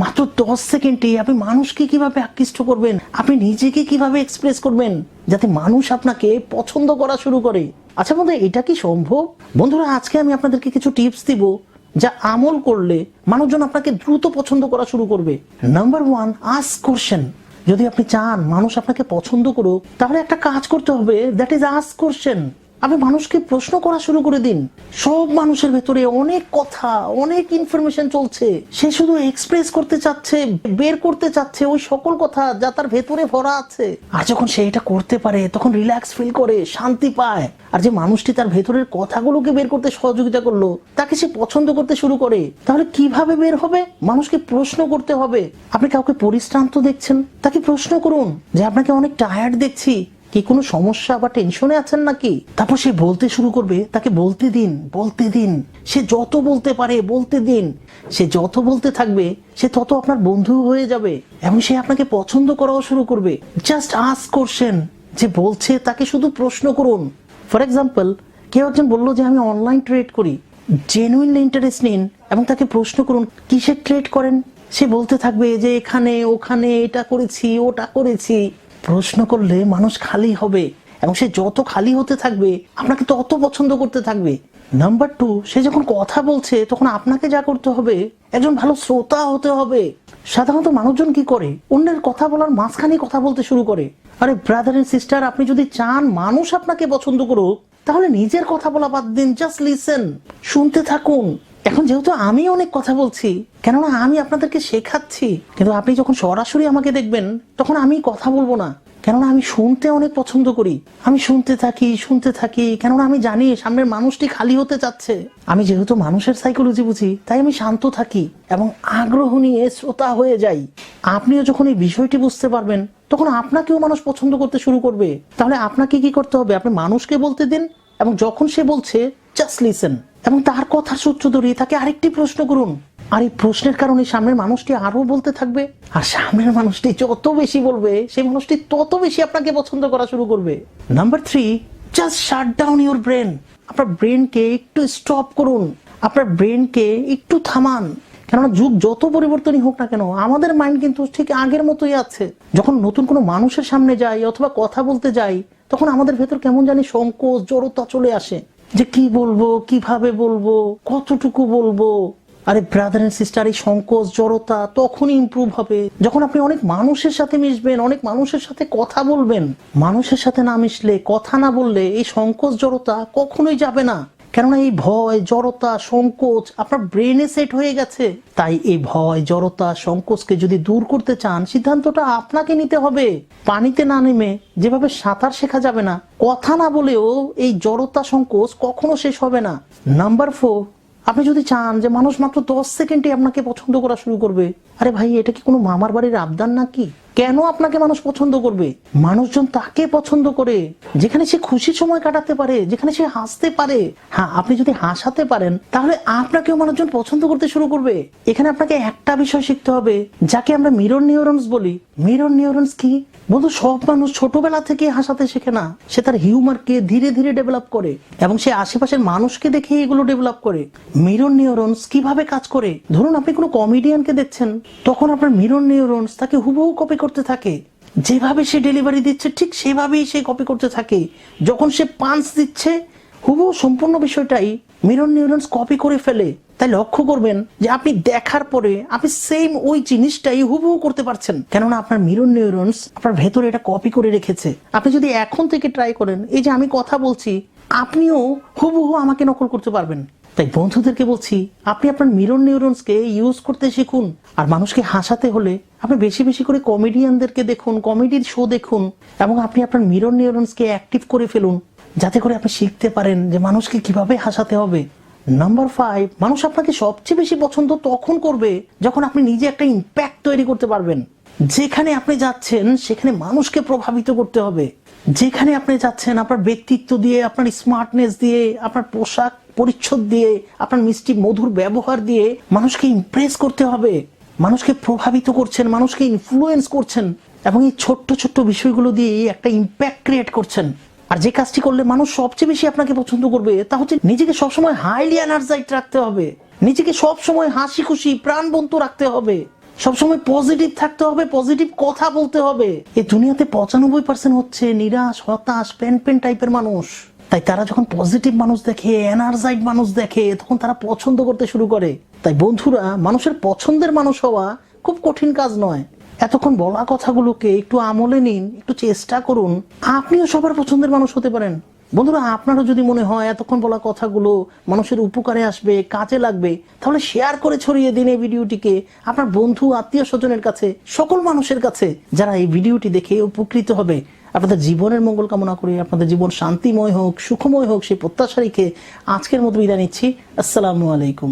মাত্র দশ সেকেন্ডে আপনি মানুষকে কীভাবে আকৃষ্ট করবেন? আপনি নিজেকে কীভাবে এক্সপ্রেস করবেন? যাতে মানুষ আপনাকে পছন্দ করা শুরু করে। আচ্ছা বন্ধু এটা কি সম্ভব? বন্ধুরা, আজকে আমি আপনাদেরকে কিছু টিপস দিব যা আমল করলে মানুষজন আপনাকে দ্রুত পছন্দ করা শুরু করবে। নাম্বার ওয়ান আস্ক কোশ্চেন যদি আপনি চান মানুষ আপনাকে পছন্দ করুক, তাহলে একটা কাজ করতে হবে দ্যাট ইজ আস্ক কোশ্চেন আপনি মানুষকে প্রশ্ন করা শুরু করে দিন। সব মানুষের ভেতরে অনেক কথা, অনেক ইনফরমেশন চলছে। সে শুধু এক্সপ্রেস করতে চাচ্ছে, বের করতে চাচ্ছে, ওই সকল কথা যা তার ভেতরে ভরা আছে। আর যখন সে এটা করতে পারে, তখন রিল্যাক্স ফিল করে, শান্তি পায়। আর যে মানুষটি তার ভেতরের কথাগুলোকে বের করতে সহযোগিতা করল, তাকে সে পছন্দ করতে শুরু করে, তাহলে কীভাবে বের হবে? মানুষকে প্রশ্ন করতে হবে। আপনি কাউকে পরিশ্রান্ত দেখছেন? তাকে প্রশ্ন করুন যে, আপনাকে অনেক টায়ার্ড দেখছি। কি কোনো সমস্যা বা টেনশনে আছেন নাকি? তারপর সে বলতে শুরু করবে, তাকে বলতে দিন বলতে দিন। সে যত বলতে পারে, বলতে দিন। সে যত বলতে থাকবে, সে তত আপনার বন্ধু হয়ে যাবে। এবং সে আপনাকে পছন্দ করাও শুরু করবে। জাস্ট আস্ক করছেন যে বলছে, তাকে শুধু প্রশ্ন করুন। ফর এক্সাম্পল কেউ একজন বলল যে, আমি অনলাইন ট্রেড করি। জেনুইনলি ইন্টারেস্ট নিন এবং তাকে প্রশ্ন করুন, কিসের ট্রেড করেন? সে বলতে থাকবে যে, এখানে, ওখানে, এটা করেছি, ওটা করেছি। প্রশ্ন করলে মানুষ খালি হবে এবং সে যত খালি হতে থাকবে, আপনাকে তত পছন্দ করতে থাকবে। নাম্বার টু সে যখন কথা বলছে, তখন আপনাকে যা করতে হবে, একজন ভালো শ্রোতা হতে হবে। সাধারণত মানুষজন কি করে? অন্যের কথা বলার মাঝখানে কথা বলতে শুরু করে। আরে ব্রাদার এন্ড সিস্টার আপনি যদি চান মানুষ আপনাকে পছন্দ করুক, তাহলে নিজের কথা বলা বাদ দিন জাস্ট লিসেন শুনতে থাকুন। এখন যেহেতু আমি অনেক কথা বলছি, কেননা আমি আপনাদেরকে শেখাচ্ছি, কিন্তু আপনি যখন সরাসরি আমাকে দেখবেন, তখন আমি কথা বলব না। কেননা আমি শুনতে অনেক পছন্দ করি। আমি শুনতে থাকি শুনতে থাকি, কেননা আমি জানি সামনের মানুষটি খালি হতে চাচ্ছে। আমি যেহেতু মানুষের সাইকোলজি বুঝি, তাই আমি শান্ত থাকি এবং আগ্রহ নিয়ে শ্রোতা হয়ে যাই। আপনিও যখন এই বিষয়টি বুঝতে পারবেন, তখন আপনাকেও মানুষ পছন্দ করতে শুরু করবে। তাহলে আপনাকে কি করতে হবে? আপনি মানুষকে বলতে দিন এবং যখন সে বলছে জাস্ট লিসেন এবং তার কথার সূত্র ধরিয়ে তাকে আরেকটি প্রশ্ন করুন। আর এই প্রশ্নের কারণে সামনের মানুষটি আরও বলতে থাকবে, আর সামনের মানুষটি যত বেশি বলবে, সেই মানুষটি তত বেশি আপনাকে পছন্দ করা শুরু করবে। Number three just shut down your brain আপনার ব্রেনকে একটু স্টপ করুন। আপনার ব্রেনকে একটু থামান। কেননা যুগ যত পরিবর্তনই হোক না কেন, আমাদের মাইন্ড কিন্তু ঠিক আগের মতোই আছে। যখন নতুন কোনো মানুষের সামনে যাই অথবা কথা বলতে যাই, তখন আমাদের ভেতর কেমন জানি সংকোচ, জড়তা চলে আসে। যে কি বলব, কীভাবে বলব, কতটুকু বলব? আরে ব্রাদার এন্ড সিস্টার এই সংকোচ, জড়তা তখনই ইম্প্রুভ হবে যখন আপনি অনেক মানুষের সাথে মিশবেন, অনেক মানুষের সাথে কথা বলবেন। মানুষের সাথে না মিশলে, কথা না বললে এই সংকোচ, জড়তা কখনোই যাবে না। কেননা এই ভয়, জড়তা, সংকোচ আপনার ব্রেনে সেট হয়ে গেছে। তাই এই ভয়, জড়তা, সংকোচকে যদি দূর করতে চান, সিদ্ধান্তটা আপনাকে নিতে হবে। পানিতে না নেমে যেভাবে সাঁতার শেখা যাবে না, কথা না বলেও এই জড়তা, সংকোচ কখনো শেষ হবে না। নাম্বার ফোর আপনি যদি চান যে মানুষ মাত্র দশ সেকেন্ডে আপনাকে পছন্দ করা শুরু করবে, আরে ভাই, এটা কি কোনো মামার বাড়ির আবদার নাকি? কেন আপনাকে মানুষ পছন্দ করবে? মানুষজন তাকে পছন্দ করে, যেখানে সে খুশি সময় কাটাতে পারে, যেখানে সে হাসতে পারে। হ্যাঁ আপনি যদি হাসাতে পারেন, তাহলে আপনাকেও মানুষজন পছন্দ করতে শুরু করবে। এখানে আপনাকে একটা বিষয় শিখতে হবে, যাকে আমরা মিরর নিউরনস বলি। মিরর নিউরনস কি? বন্ধু, সব মানুষ ছোটবেলা থেকে হাসাতে শেখে না। সে তার হিউমারকে ধীরে ধীরে ডেভেলপ করে এবং সে আশেপাশের মানুষকে দেখে এগুলো ডেভেলপ করে। মিরর নিউরনস কীভাবে কাজ করে? ধরুন, আপনি কোনো কমেডিয়ানকে দেখছেন, তখন আপনার মিরর নিউরনস তাকে হুবহু কপি করতে থাকে, যেভাবে সে ডেলিভারি দিচ্ছে, ঠিক সেভাবেই সে কপি করতে থাকে। যখন সে পাঞ্চ দিচ্ছে, হুবহু সম্পূর্ণ বিষয়টাই মিরন নিউরনস কপি করে ফেলে। তাই লক্ষ্য করবেন যে আপনি দেখার পরে আপনি সেম ওই জিনিসটাই হুবহু করতে পারছেন। কেননা আপনার মিরন নিউরনস আপনার ভেতরে এটা কপি করে রেখেছে। আপনি যদি এখন থেকে ট্রাই করেন, এই যে আমি কথা বলছি, আপনিও হুবহু আমাকে নকল করতে পারবেন। তাই বন্ধুদেরকে বলছি, আপনি আপনার মিরর নিউরনসকে ইউজ করতে শিখুন। আর মানুষকে হাসাতে হলে আপনি বেশি বেশি করে কমেডিয়ানদেরকে দেখুন কমেডির শো দেখুন, এবং আপনি আপনার মিরর নিউরনসকে অ্যাক্টিভ করে ফেলুন, যাতে করে আপনি শিখতে পারেন যে মানুষকে কীভাবে হাসাতে হবে। নাম্বার ফাইভ মানুষ আপনাকে সবচেয়ে বেশি পছন্দ তখন করবে যখন আপনি নিজে একটা ইম্প্যাক্ট তৈরি করতে পারবেন। যেখানে আপনি যাচ্ছেন, সেখানে মানুষকে প্রভাবিত করতে হবে। যেখানে আপনি যাচ্ছেন, আপনার ব্যক্তিত্ব দিয়ে, আপনার স্মার্টনেস দিয়ে, আপনার পোশাক পরিচ্ছদ দিয়ে, আপনার মিষ্টি মধুর ব্যবহার দিয়ে মানুষকে ইমপ্রেস করতে হবে। মানুষকে প্রভাবিত করছেন, মানুষকে ইনফ্লুয়েন্স করছেন এবং এই ছোট্ট ছোট্ট বিষয়গুলো দিয়ে একটা ইম্প্যাক্ট ক্রিয়েট করছেন। আর যে কাজটি করলে মানুষ সবচেয়ে বেশি আপনাকে পছন্দ করবে, তা হচ্ছে নিজেকে সবসময় হাইলি এনার্জাইট রাখতে হবে। নিজেকে সবসময় হাসি খুশি প্রাণবন্ত রাখতে হবে। সবসময় পজিটিভ থাকতে হবে পজিটিভ কথা বলতে হবে। এই দুনিয়াতে পঁচানব্বই পার্সেন্ট হচ্ছে নিরাশ, হতাশ পেন পেন টাইপের মানুষ। তাই তারা যখন পজিটিভ মানুষ দেখে এনার্জাইড মানুষ দেখে, তখন তারা পছন্দ করতে শুরু করে। তাই বন্ধুরা, মানুষের পছন্দের মানুষ হওয়া খুব কঠিন কাজ নয়। এতক্ষণ বলা কথাগুলোকে একটু আমলে নিন, একটু চেষ্টা করুন। আপনিও সবার পছন্দের মানুষ হতে পারেন। বন্ধুরা, আপনারও যদি মনে হয় এতক্ষণ বলা কথাগুলো মানুষের উপকারে আসবে, কাজে লাগবে, তাহলে শেয়ার করে ছড়িয়ে দিন এই ভিডিওটিকে। আপনার বন্ধু, আত্মীয় স্বজনের কাছে, সকল মানুষের কাছে, যারা এই ভিডিওটি দেখে উপকৃত হবে। আপনাদের জীবনের মঙ্গল কামনা করি, আপনাদের জীবন শান্তিময় হোক, সুখময় হোক সেই প্রত্যাশা রেখে আজকের মতো বিদায় নিচ্ছি। আসসালামু আলাইকুম।